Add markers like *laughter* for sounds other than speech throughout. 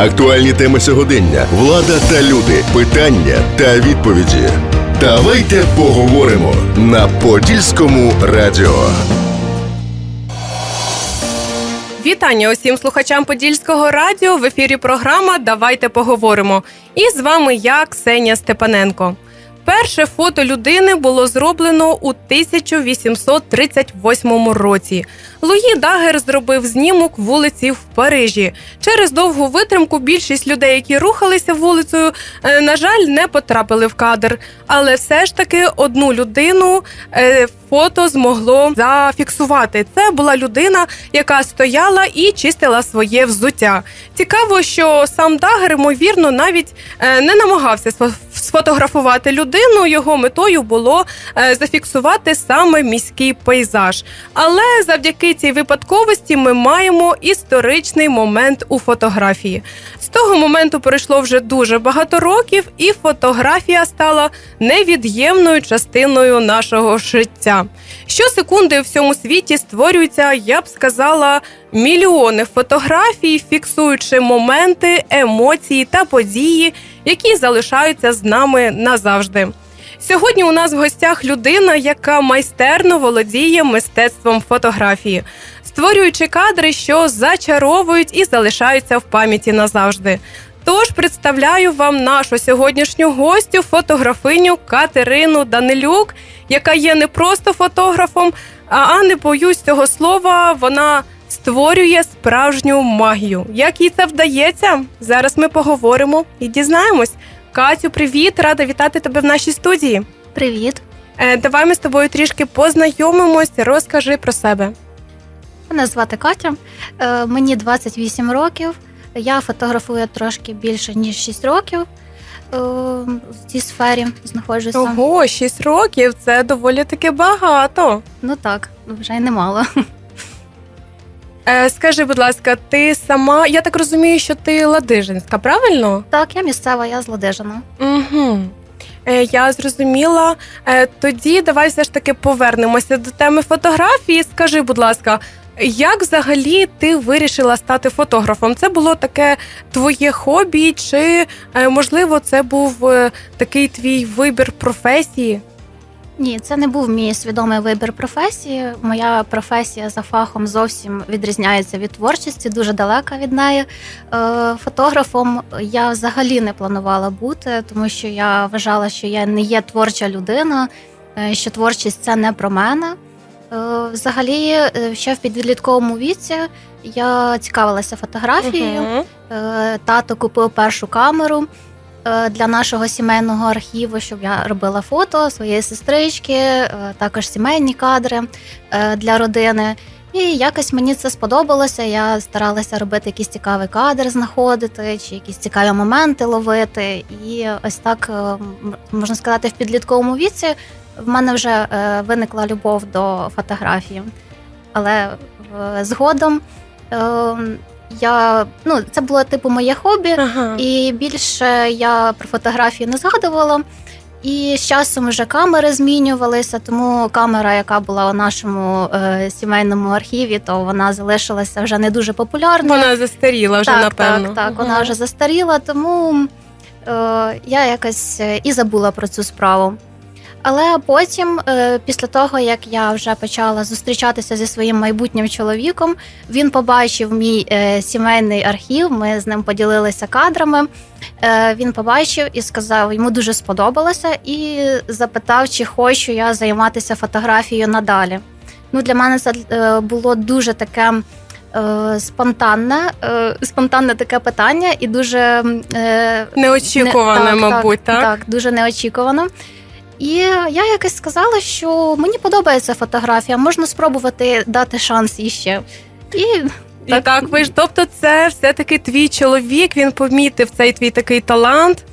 Актуальні теми сьогодення, влада та люди, питання та відповіді. Давайте поговоримо на Подільському радіо. Вітання усім слухачам Подільського радіо. В ефірі програма Давайте поговоримо. І з вами я, Ксенія Степаненко. Перше фото людини було зроблено у 1838 році. Луї Дагер зробив знімок вулиці в Парижі. Через довгу витримку більшість людей, які рухалися вулицею, е, на жаль, не потрапили в кадр. Але все ж таки одну людину е, фото змогло зафіксувати. Це була людина, яка стояла і чистила своє взуття. Цікаво, що сам Дагер, ймовірно, навіть е, не намагався сфотографувати людину. Його метою було е, зафіксувати саме міський пейзаж. Але завдяки цій випадковості ми маємо історичний момент у фотографії. З того моменту пройшло вже дуже багато років, і фотографія стала невід'ємною частиною нашого життя. Щосекунди в всьому світі створюються, я б сказала, мільйони фотографій, фіксуючи моменти, емоції та події, які залишаються з нами назавжди. Сьогодні у нас в гостях людина, яка майстерно володіє мистецтвом фотографії, створюючи кадри, що зачаровують і залишаються в пам'яті назавжди. Тож представляю вам нашу сьогоднішню гостю, фотографиню Катерину Данилюк, яка є не просто фотографом, а не боюсь цього слова. Вона створює справжню магію. Як їй це вдається? Зараз ми поговоримо і дізнаємось. Катю, привіт! Рада вітати тебе в нашій студії. Привіт, Е, давай ми з тобою трішки познайомимось. Розкажи про себе. мене звати Катя. Е, Мені 28 років. Я фотографую трошки більше ніж 6 років. е, В цій сфері знаходжуся. Ого, 6 років це доволі таки багато. Ну так, вже й немало. Е, скажи, будь ласка, ти сама, я так розумію, що ти ладижинська, правильно? Так, я місцева, я з Ладижина. Угу. Е, я зрозуміла. Е, тоді давай все ж таки повернемося до теми фотографії. Скажи, будь ласка, як взагалі ти вирішила стати фотографом? Це було таке твоє хобі, чи е, можливо це був е, такий твій вибір професії? Ні, це не був мій свідомий вибір професії. Моя професія за фахом зовсім відрізняється від творчості, дуже далека від неї. Е, Фотографом я взагалі не планувала бути, тому що я вважала, що я не є творча людина, е, що творчість це не про мене. Е, Взагалі, ще в підлітковому віці я цікавилася фотографією. Е, Тато купив першу камеру для нашого сімейного архіву, щоб я робила фото своєї сестрички, е, також сімейні кадри е, для родини. І якось мені це сподобалося. Я старалася робити якісь цікаві кадри, знаходити, чи якісь цікаві моменти ловити. І ось так е, можна сказати, в підлітковому віці в мене вже е, виникла любов до фотографії. Але е, згодом е, я ну, це було типу моє хобі, Ага. і більше я про фотографії не згадувала. І з часом вже камери змінювалися, тому камера, яка була у нашому е, сімейному архіві, то вона залишилася вже не дуже популярною. Вона застаріла вже, так, напевно. так, так, Мгм. вона вже застаріла, тому е, я якось е, і забула про цю справу. Але потім, е, після того, як я вже почала зустрічатися зі своїм майбутнім чоловіком, він побачив мій е, сімейний архів. Ми з ним поділилися кадрами. Е, він побачив і сказав, йому дуже сподобалося, і запитав, чи хочу я займатися фотографією надалі. Ну, для мене це було дуже таке. Спонтанне, спонтанне таке питання, і дуже е, Неочікувано, не- так, мабуть, так? так, дуже неочікувано. І я якось сказала, що мені подобається фотографія, можна спробувати дати шанс іще. І І так, ви ж, тобто, це все-таки твій чоловік, він помітив цей твій такий талант.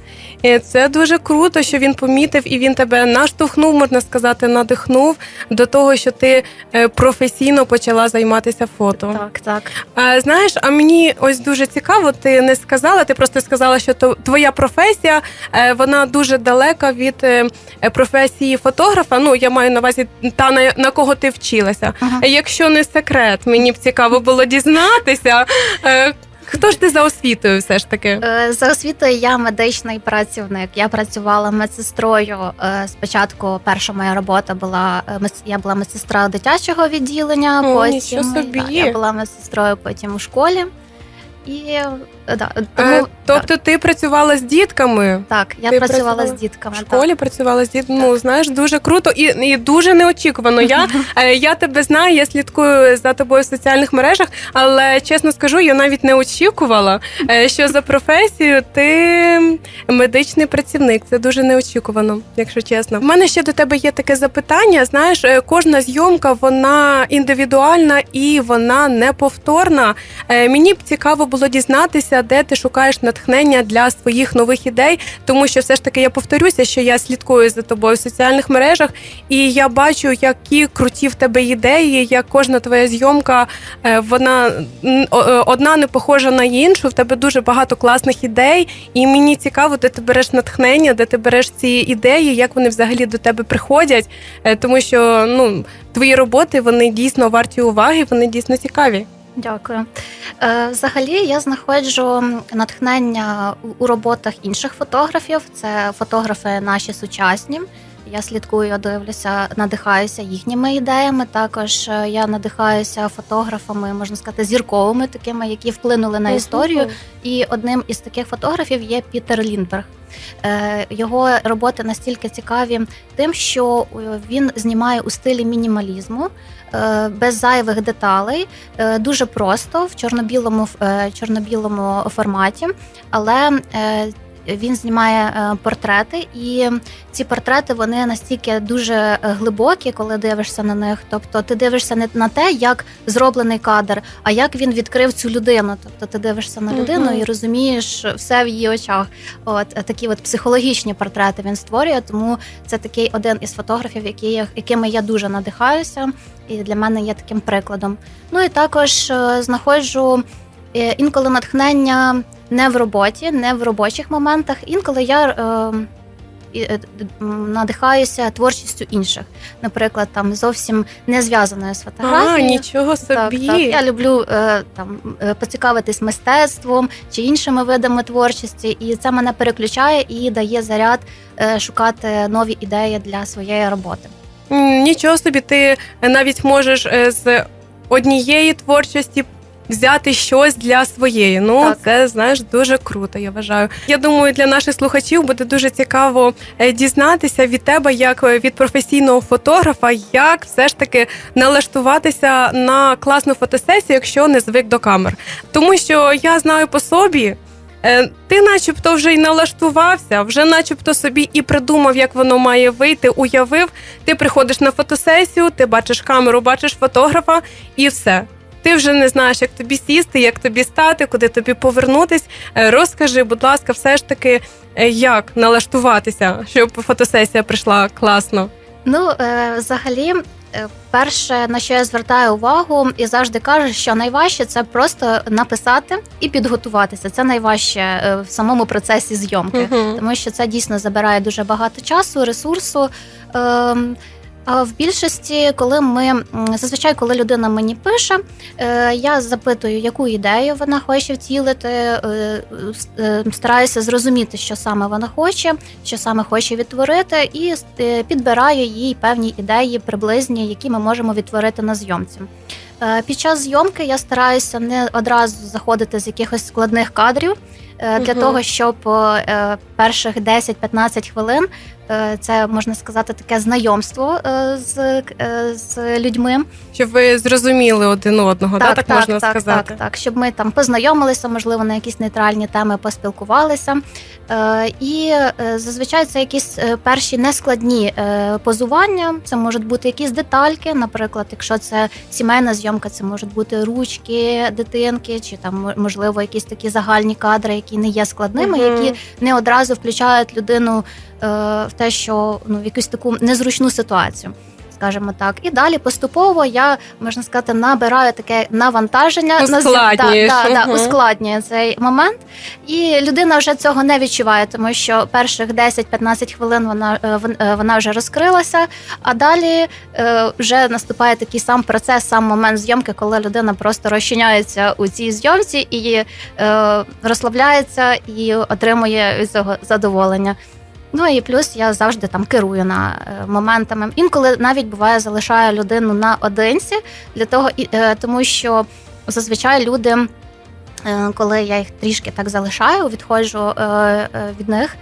І це дуже круто, що він помітив і він тебе наштовхнув, можна сказати, надихнув до того, що ти е, професійно почала займатися фото. так, так. А, знаєш, а мені ось дуже цікаво, ти не сказала, ти просто сказала, що твоя професія е, вона дуже далека від е, професії фотографа. Ну, я маю на увазі та на, на кого ти вчилася. Ага. Якщо не секрет, мені б цікаво було дізнатися. Хто ж ти за освітою все ж таки? Е, За освітою я медичний працівник. Я працювала медсестрою. Е, Спочатку перша моя робота була е, я була медсестра дитячого відділення. О, потім собі. да, я була медсестрою потім у школі. І е, да, тому, Е, тобто ти працювала з дітками? так, я ти працювала працювала з дітками. В школі працювала з дітьми. Ну, знаєш, дуже круто і, і дуже неочікувано. Я, *laughs* е, я тебе знаю, я слідкую за тобою в соціальних мережах, але чесно скажу, я навіть не очікувала, е, що за професію ти медичний працівник. Це дуже неочікувано, якщо чесно. У мене ще до тебе є таке запитання. Знаєш, е, кожна зйомка вона індивідуальна і вона неповторна. Е, Мені б цікаво було дізнатися, де ти шукаєш натхнення для своїх нових ідей, тому що все ж таки я повторюся, що я слідкую за тобою в соціальних мережах, і я бачу, які круті в тебе ідеї, як кожна твоя зйомка, е, вона е, одна не похожа на іншу. В тебе дуже багато класних ідей, і мені цікаво, де ти береш натхнення, де ти береш ці ідеї, як вони взагалі до тебе приходять, Е, тому що ну твої роботи вони дійсно варті уваги, вони дійсно цікаві. Дякую. Е, Взагалі я знаходжу натхнення у- роботах інших фотографів. Це фотографи наші сучасні. Я слідкую, дивлюся, надихаюся їхніми ідеями. Також е, я надихаюся фотографами, можна сказати, зірковими, такими, які вплинули на історію. І одним із таких фотографів є Пітер Лінберг. Е, Його роботи настільки цікаві тим, що е, він знімає у стилі мінімалізму, без зайвих деталей, дуже просто в чорно-білому чорно-білому форматі, але він знімає е, портрети, і ці портрети вони настільки дуже е, глибокі, коли дивишся на них. Тобто, ти дивишся не на те, як зроблений кадр, а як він відкрив цю людину. Тобто, ти дивишся на людину і розумієш все в її очах. От е, такі от психологічні портрети він створює. Тому це такий один із фотографів, які, я- якими я дуже надихаюся, і для мене є таким прикладом. Ну і також знаходжу інколи натхнення не в роботі, не в робочих моментах. Інколи я е, е, надихаюся творчістю інших, наприклад, там зовсім не зв'язаною з А, фотографією. нічого собі. Так, так. Я люблю е, там е, поцікавитись мистецтвом чи іншими видами творчості, і це мене переключає і дає заряд е, шукати нові ідеї для своєї роботи. Нічого собі, ти навіть можеш е, з однієї творчості. Взяти щось для своєї. Ну Так. це знаєш дуже круто. Я вважаю. Я думаю, для наших слухачів буде дуже цікаво е, дізнатися від тебе, як е, від професійного фотографа, як все ж таки налаштуватися на класну фотосесію, якщо не звик до камер. Тому що я знаю по собі. е, Ти, начебто, вже й налаштувався, вже, начебто, собі і придумав, як воно має вийти, уявив. Ти приходиш на фотосесію, ти бачиш камеру, бачиш фотографа, і все. Ти вже не знаєш, як тобі сісти, як тобі стати, куди тобі повернутись. Е, Розкажи, будь ласка, все ж таки, е, як налаштуватися, щоб фотосесія прийшла класно. Ну, е, взагалі, перше, на що я звертаю увагу, і завжди кажу, що найважче це просто написати і підготуватися. Це найважче в самому процесі зйомки. Мгм. тому що це дійсно забирає дуже багато часу, ресурсу. В більшості, коли ми зазвичай, коли людина мені пише, е, я запитую, яку ідею вона хоче втілити, е, е, стараюся зрозуміти, що саме вона хоче, що саме хоче відтворити, і підбираю їй певні ідеї приблизні, які ми можемо відтворити на зйомці. Під час зйомки я стараюся не одразу заходити з якихось складних кадрів для Мгм. того, щоб е, перших 10-15 хвилин е, це можна сказати таке знайомство е, з, е, з людьми. Щоб ви зрозуміли один одного, да, так, можна так, сказати. Так, так, щоб ми там познайомилися, можливо, на якісь нейтральні теми поспілкувалися. Е, і е, зазвичай це якісь е, перші нескладні е, позування. Це можуть бути якісь детальки. Наприклад, якщо це сімейна зйомка, це можуть бути ручки дитинки, чи там можливо якісь такі загальні кадри, які не є складними, Мгм. які не одразу включають людину е, в те, що ну в якусь таку незручну ситуацію. Скажімо так. І далі поступово я можна сказати набираю таке навантаження на Ускладнюєш, да, да, да, мгм. ускладнює цей момент. І людина вже цього не відчуває, тому що перших 10-15 хвилин вона е, е, вона вже розкрилася. А далі е, вже наступає такий сам процес, сам момент зйомки, коли людина просто розчиняється у цій зйомці і розслабляється і отримує від цього задоволення. Ну і плюс я завжди там керую на е, моментами. Інколи навіть буває залишаю людину наодинці для того, е, тому що зазвичай люди, е, коли я їх трішки так залишаю, відходжу від них,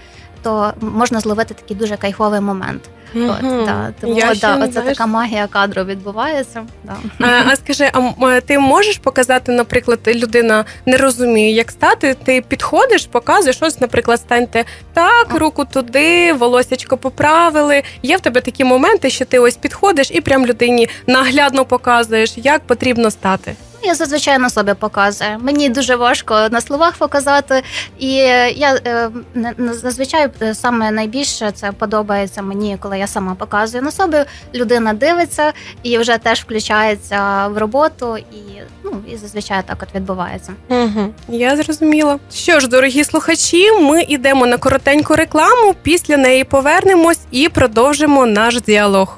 то можна зловити такий дуже кайфовий момент. От, да, тому Я да, оце знаєш, така магія кадру відбувається. Да. А, а скажи, а ти можеш показати, наприклад, людина не розуміє, як стати? Ти підходиш, показуєш, ось, наприклад, станьте так, руку туди, волосячко поправили. Є в тебе такі моменти, що ти ось підходиш і прям людині наглядно показуєш, як потрібно стати. Я зазвичай на собі показую. Мені дуже важко на словах показати. І е, я е, зазвичай е, саме найбільше це подобається мені, коли я сама показую на собі. Людина дивиться і вже теж включається в роботу, і ну і зазвичай так от відбувається. Угу, я зрозуміла. Що ж, дорогі слухачі, ми йдемо на коротеньку рекламу. Після неї повернемось і продовжимо наш діалог.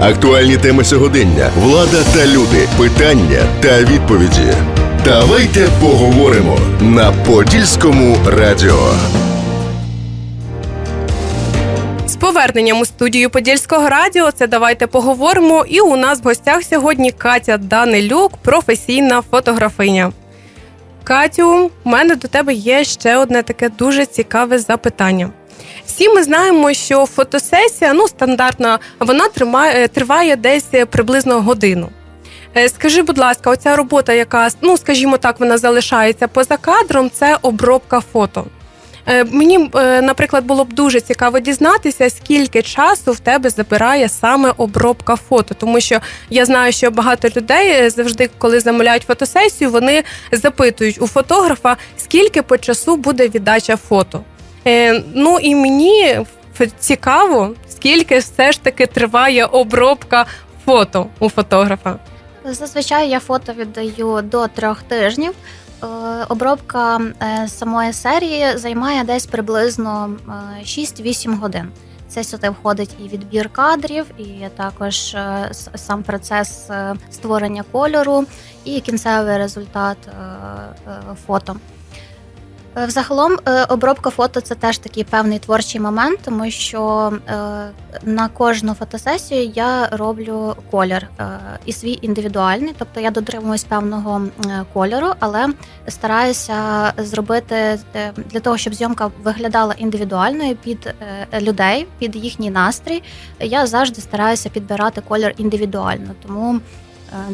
Актуальні теми сьогодення, влада та люди, питання та відповіді. Давайте поговоримо на Подільському радіо. З поверненням у студію Подільського радіо це давайте поговоримо. І у нас в гостях сьогодні Катя Данилюк, професійна фотографиня. Катю, в мене до тебе є ще одне таке дуже цікаве запитання. Всі ми знаємо, що фотосесія, ну стандартна, вона тримає, триває десь приблизно годину. Е, Скажи, будь ласка, оця робота, яка ну скажімо так, вона залишається поза кадром, це обробка фото. Е, Мені, е, наприклад, було б дуже цікаво дізнатися, скільки часу в тебе забирає саме обробка фото, тому що я знаю, що багато людей е, завжди, коли замовляють фотосесію, вони запитують у фотографа, скільки по часу буде віддача фото. Е, Ну і мені цікаво, скільки все ж таки триває обробка фото у фотографа. Зазвичай я фото віддаю до трьох тижнів. Е, Обробка е, самої серії займає десь приблизно е, 6-8 годин. Це сюди входить і відбір кадрів, і також сам процес створення кольору, і кінцевий результат фото. Е, Взагалом, е, обробка фото це теж такий певний творчий момент, тому що е, на кожну фотосесію я роблю колір і свій індивідуальний, тобто я дотримуюсь певного кольору, але стараюся зробити для того, щоб зйомка виглядала індивідуальною під людей, під їхній настрій. Я завжди стараюся підбирати колір індивідуально, тому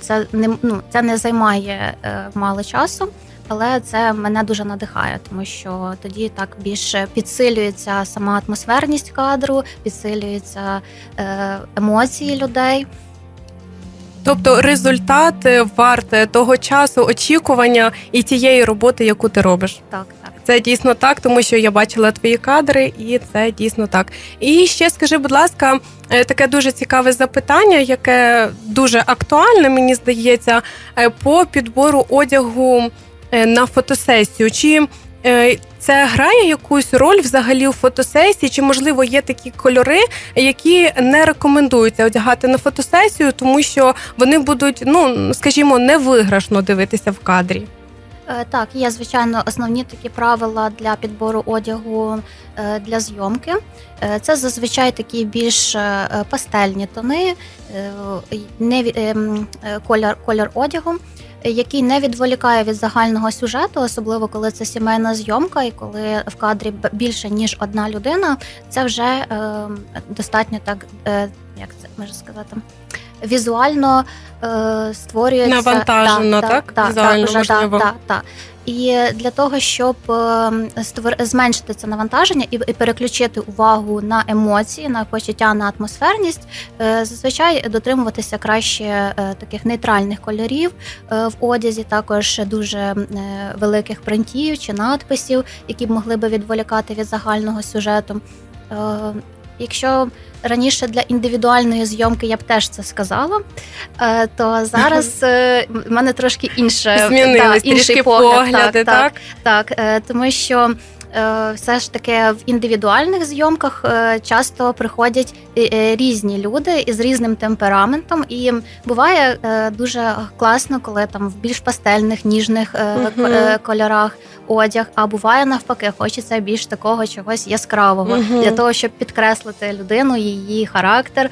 це не ну це не займає мало часу. Але це мене дуже надихає, тому що тоді так більше підсилюється сама атмосферність кадру, підсилюються е, емоції людей. Тобто результат варте того часу очікування і тієї роботи, яку ти робиш. Так, так. Це дійсно так, тому що я бачила твої кадри, і це дійсно так. І ще скажи, будь ласка, е, таке дуже цікаве запитання, яке дуже актуальне, мені здається, е, по підбору одягу на фотосесію. Чи е, це грає якусь роль взагалі у фотосесії? Чи можливо є такі кольори, які не рекомендуються одягати на фотосесію, тому що вони будуть, ну скажімо, невиграшно дивитися в кадрі? Е, Так, є звичайно основні такі правила для підбору одягу е, для зйомки. Е, Це зазвичай такі більш е, пастельні тони, е, не е, колір, колір одягу, е, який не відволікає від загального сюжету, особливо коли це сімейна зйомка, і коли в кадрі більше ніж одна людина, це вже е, достатньо так, е, як це можна сказати. Візуально е, створюється Навантажено, так? Візуально, вже, можливо. Так, так. І для того, щоб е, створ- зменшити це навантаження і, переключити увагу на емоції, на почуття, на атмосферність, е, зазвичай дотримуватися краще е, таких нейтральних кольорів е, в одязі, також дуже е, великих принтів чи надписів, які б могли би відволікати від загального сюжету. Якщо раніше для індивідуальної зйомки я б теж це сказала, е, то зараз *laughs* е, в мене трошки інше да, інший погляд, погляди, так, так? так, так, е, тому що. Е, Все ж таки в індивідуальних зйомках е, часто приходять е, різні люди із різним темпераментом, і буває дуже класно, коли там в більш пастельних, ніжних кольорах одяг, а буває навпаки, хочеться більш такого чогось яскравого для того, щоб підкреслити людину, її характер.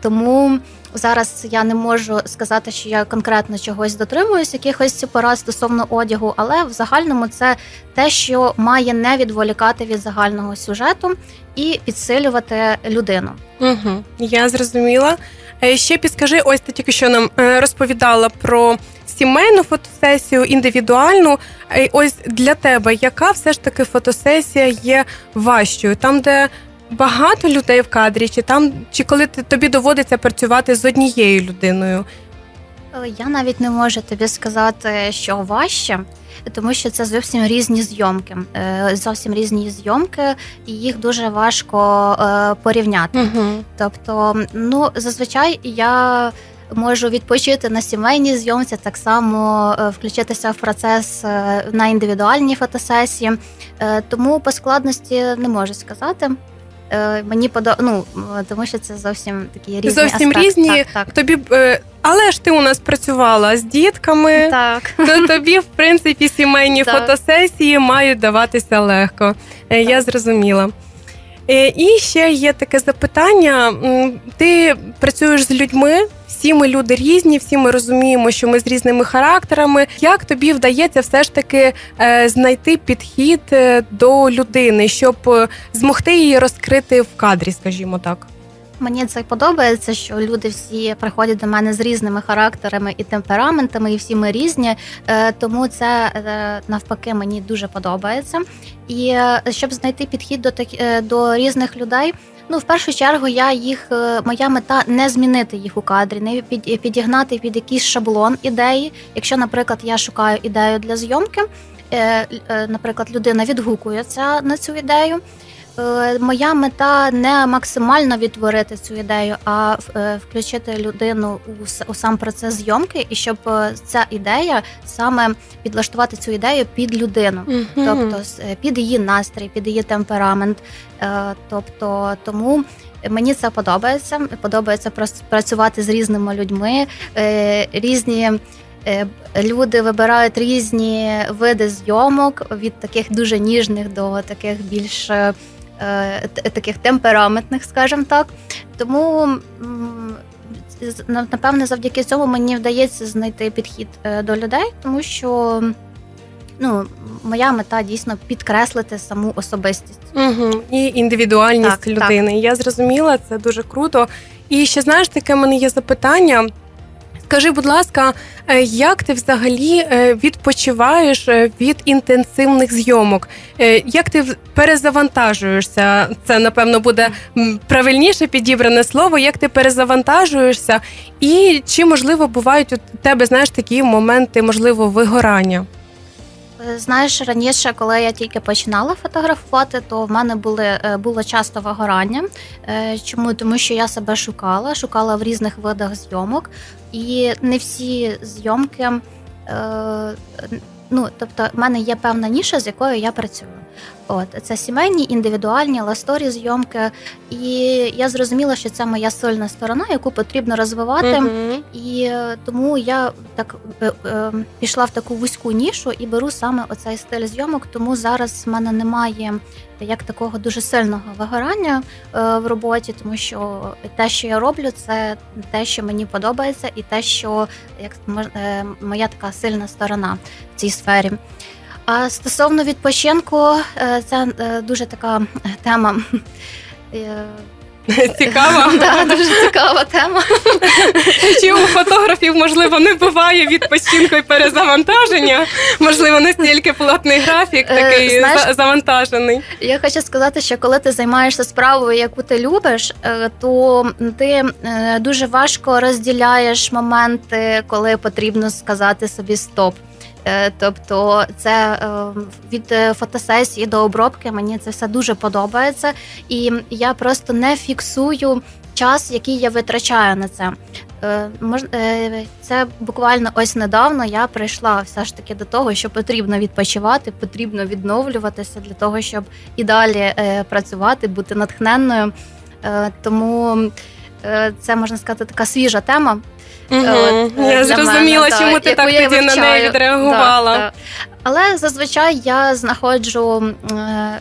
Тому зараз я не можу сказати, що я конкретно чогось дотримуюсь, якихось порад стосовно одягу, але в загальному це те, що має не відволікати від загального сюжету і підсилювати людину. Угу, я зрозуміла. Е, Ще підскажи, ось ти тільки що нам е, розповідала про сімейну фотосесію, індивідуальну. Е, Ось для тебе, яка все ж таки фотосесія є важчою? Там, де багато людей в кадрі, чи там, чи коли ти, тобі доводиться працювати з однією людиною? Е, Я навіть не можу тобі сказати, що важче, тому що це зовсім різні зйомки. Е, Зовсім різні зйомки, і їх дуже важко е, порівняти. Угу. Тобто, ну зазвичай я можу відпочити на сімейній зйомці, так само включитися в процес на індивідуальній фотосесії. Тому по складності не можу сказати. Е, Мені подо... ну, тому що це зовсім такі різні Зовсім аспект. різні. Так, так. Тобі, е, але ж ти у нас працювала з дітками. так. то тобі, в принципі, сімейні Так. фотосесії мають даватися легко. Е, Я зрозуміла. Е, І ще є таке запитання: ти працюєш з людьми, всі ми люди різні, всі ми розуміємо, що ми з різними характерами. Як тобі вдається все ж таки е, знайти підхід е, до людини, щоб змогти її розкрити в кадрі, скажімо так? Мені це подобається, що люди всі приходять до мене з різними характерами і темпераментами, і всі ми різні. Е, Тому це е, навпаки мені дуже подобається. І е, щоб знайти підхід до так до різних людей. Ну, в першу чергу, я їх моя мета не змінити їх у кадрі, не під, підігнати під якийсь шаблон ідеї. Якщо, наприклад, я шукаю ідею для зйомки, наприклад, людина відгукується на цю ідею. Е, Моя мета не максимально відтворити цю ідею, а е, включити людину у, сам процес зйомки, і щоб е, ця ідея саме підлаштувати цю ідею під людину, тобто с- е, під її настрій, під її темперамент. Тобто, тому мені це подобається. Подобається працювати з різними людьми, різні. Люди вибирають різні види зйомок від таких дуже ніжних до таких більш таких темпераментних, скажімо так. Тому напевне, завдяки цьому мені вдається знайти підхід е, до людей, тому що ну, моя мета дійсно підкреслити саму особистість. Угу. І індивідуальність Так, так. людини. Я зрозуміла, це дуже круто. І ще знаєш, таке в мене є запитання. Скажи, будь ласка, е, як ти взагалі е, відпочиваєш е, від інтенсивних зйомок? Як ти перезавантажуєшся? Це напевно буде правильніше підібране слово. Як ти перезавантажуєшся, і чи можливо бувають у тебе знаєш такі моменти, можливо, вигорання? Знаєш, раніше, коли я тільки починала фотографувати, то в мене були е, було часто вигорання. Е, Чому? Тому що я себе шукала, шукала в різних видах зйомок, і не всі зйомки. е, Ну, тобто, в мене є певна ніша, з якою я працюю. От це сімейні, індивідуальні ласторі зйомки. І я зрозуміла, що це моя сильна сторона, яку потрібно розвивати. Мгм. І е, тому я так е, е, пішла в таку вузьку нішу і беру саме оцей стиль зйомок. Тому зараз в мене немає як такого дуже сильного вигорання е, в роботі, тому що те, що я роблю, це те, що мені подобається, і те, що як е, моя така сильна сторона в цій сфері. А стосовно відпочинку, е, це е, дуже така тема. е, Цікаво. *laughs* Да, дуже цікава тема. Чи у фотографів, можливо, не буває відпочинку і перезавантаження? Можливо, настільки плотний графік, такий знаєш- завантажений. Я хочу сказати, що коли ти займаєшся справою, яку ти любиш, то ти дуже важко розділяєш моменти, коли потрібно сказати собі стоп. Е, Тобто, це е, від е, фотосесії до обробки мені це все дуже подобається, і я просто не фіксую час, який я витрачаю на це. Це буквально ось недавно я прийшла все ж таки до того, що потрібно відпочивати, потрібно відновлюватися для того, щоб і далі працювати, бути натхненною. Тому це можна сказати така свіжа тема. Угу. От, е, Я для зрозуміла, мене, чому ти яку так я тоді на неї вивчаю. відреагувала. Да, да. Але зазвичай я знаходжу е,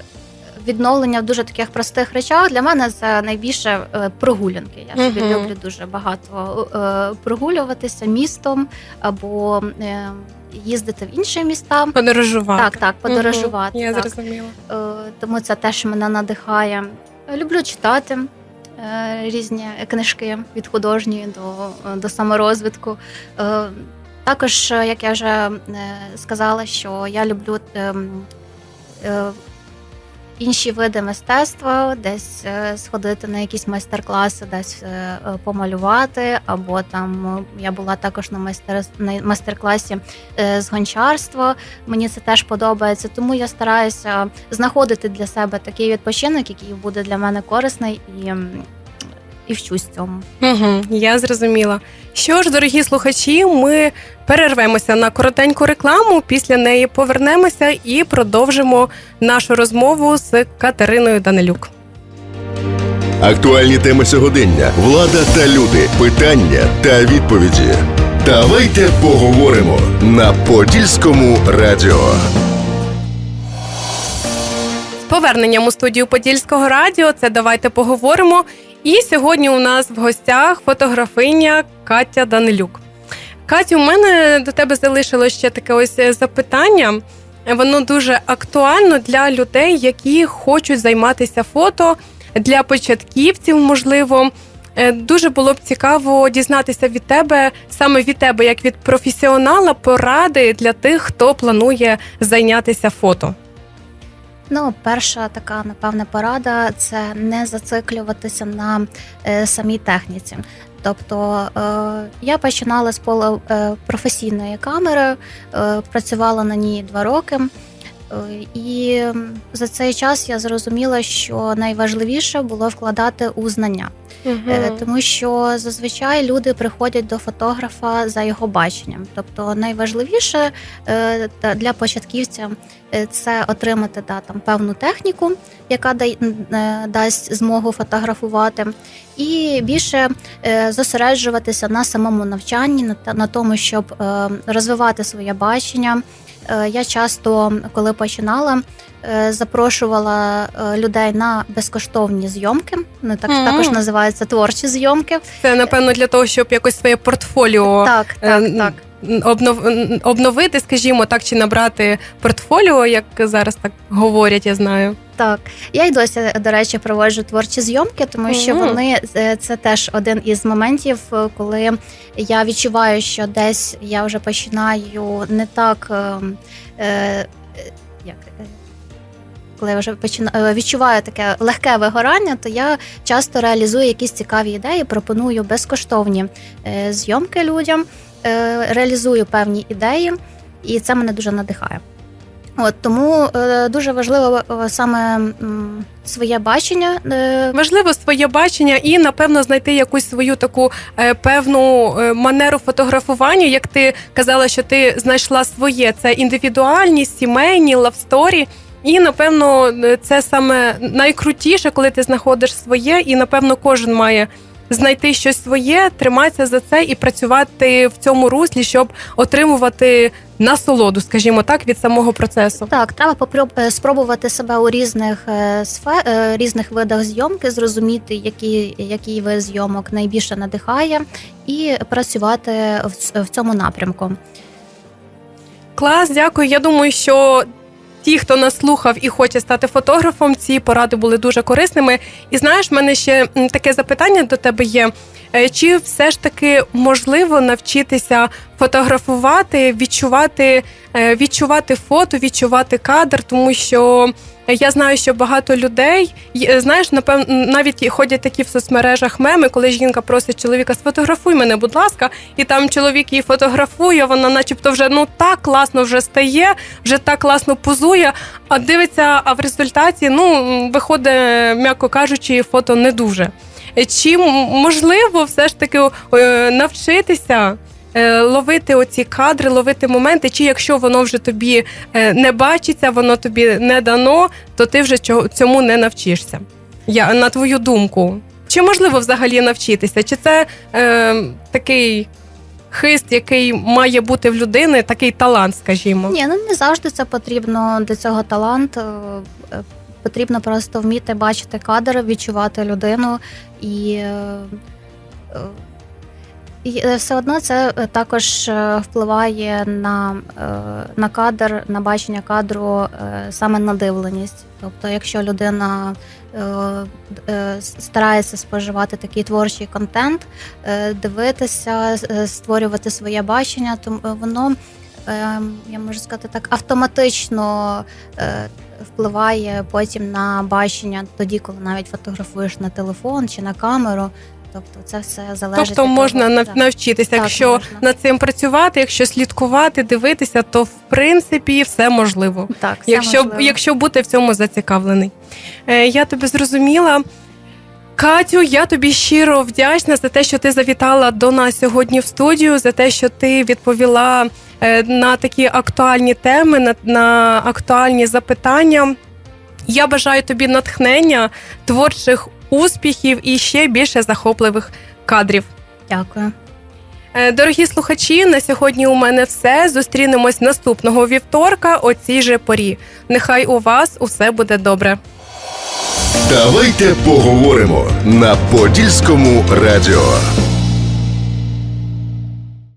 відновлення в дуже таких простих речах. Для мене це найбільше е, прогулянки. Я собі Мгм. люблю дуже багато е, прогулюватися містом або е, їздити в інші міста. Подорожувати. Так, так, подорожувати. Мгм. Я так. зрозуміла. Е, Тому це теж мене надихає. Люблю читати е, різні книжки від художньої до, до саморозвитку. Е, Також, е, як я вже е, сказала, що я люблю ем, е, інші види мистецтва, десь е, сходити на якісь майстер-класи, десь е, е, помалювати, або там я була також на майстер на майстер-класі з гончарства. Мені це теж подобається, тому я стараюся знаходити для себе такий відпочинок, який буде для мене корисний і, і вчусь цьому. Угу, я зрозуміла. Що ж, дорогі слухачі, ми перервемося на коротеньку рекламу. Після неї повернемося і продовжимо нашу розмову з Катериною Данилюк. Актуальні теми сьогодення, влада та люди, питання та відповіді. Давайте поговоримо на Подільському радіо. З поверненням у студію Подільського радіо. Це давайте поговоримо. І сьогодні у нас в гостях фотографиня Катя Данилюк. Катю, у мене до тебе залишилось ще таке ось е, запитання. Воно дуже актуально для людей, які хочуть займатися фото, для початківців, можливо. Е, Дуже було б цікаво дізнатися від тебе, саме від тебе, як від професіонала, поради для тих, хто планує зайнятися фото. Ну, перша така напевне порада це не зациклюватися на е, самій техніці. Тобто е, я починала з полу е, професійної камери, е, працювала на ній два роки. Е, І за цей час я зрозуміла, що найважливіше було вкладати у знання. Е, тому що зазвичай люди приходять до фотографа за його баченням. Тобто найважливіше е, для початківця це отримати да, там, певну техніку, яка дасть змогу фотографувати, і більше зосереджуватися на самому навчанні, на, тому, щоб розвивати своє бачення. Е, Я часто, коли починала, е, запрошувала е, людей на безкоштовні зйомки. Вони так Мгм. також називаються творчі зйомки. Це напевно для того, щоб якось своє портфоліо Так, так, так. Обнов... обновити, скажімо так, чи набрати портфоліо, як зараз так говорять, я знаю. Так, я й досі, до речі, проводжу творчі зйомки, тому що вони е, це теж один із моментів, е, коли я відчуваю, що десь я вже починаю не так. Е, як, коли я вже починаю відчуваю таке легке вигорання, то я часто реалізую якісь цікаві ідеї, пропоную безкоштовні зйомки людям, реалізую певні ідеї, і це мене дуже надихає. От тому е, дуже важливо е, саме своє бачення. Е, Важливо своє бачення і, напевно, знайти якусь свою таку е, певну е, манеру фотографування. Як ти казала, що ти знайшла своє це індивідуальність, сімейні, лавсторі. І напевно е, це саме найкрутіше, коли ти знаходиш своє, і напевно кожен має знайти щось своє, триматися за це і працювати в цьому руслі, щоб отримувати насолоду, скажімо так, від самого процесу. Так, треба попроб- е, спробувати себе у різних е, сфе- е, різних видах зйомки, зрозуміти, який, який вид зйомок найбільше надихає, і працювати в, в цьому напрямку. Клас, дякую. Я думаю, що ті, хто нас слухав і хоче стати фотографом, ці поради були дуже корисними. І знаєш, в мене ще таке запитання до тебе є. Е, Чи все ж таки можливо навчитися фотографувати, відчувати, е, відчувати фото, відчувати кадр, тому що я знаю, що багато людей е, знаєш, напевно, навіть ходять такі в соцмережах меми, коли жінка просить чоловіка, сфотографуй мене, будь ласка, і там чоловік її фотографує, вона, начебто, вже ну так класно вже стає, вже так класно позує. А дивиться, а в результаті ну виходить, м'яко кажучи, фото не дуже. Е, Чи можливо все ж таки е, навчитися? Е, Ловити оці кадри, ловити моменти, чи якщо воно вже тобі е, не бачиться, воно тобі не дано, то ти вже цьому не навчишся. Я на твою думку, чи можливо взагалі навчитися? Чи це е, такий хист, який має бути в людини, такий талант, скажімо? Ні, ну не завжди це потрібно для цього талант. е, Потрібно просто вміти бачити кадр, відчувати людину і. Е, все одно це е, також е, впливає на, на кадр, на бачення кадру, саме надивленість. Тобто, якщо людина старається споживати такий творчий контент, дивитися, створювати своє бачення, то воно я можу сказати так, автоматично впливає потім на бачення тоді, коли навіть фотографуєш на телефон чи на камеру. Тобто це все залежить. Тобто можна того, нав- навчитися, Так, якщо можна. над цим працювати, якщо слідкувати, дивитися, то в принципі все можливо. Так, все якщо, можливо. якщо бути в цьому зацікавлений. Е, я тебе зрозуміла. Катю, я тобі щиро вдячна за те, що ти завітала до нас сьогодні в студію, за те, що ти відповіла е, на такі актуальні теми, на, на актуальні запитання. Я бажаю тобі натхнення, творчих успіхів і ще більше захопливих кадрів. Дякую. Е, Дорогі слухачі, на сьогодні у мене все. Зустрінемось наступного вівторка о цій же порі. Нехай у вас усе буде добре. Давайте поговоримо на Подільському радіо.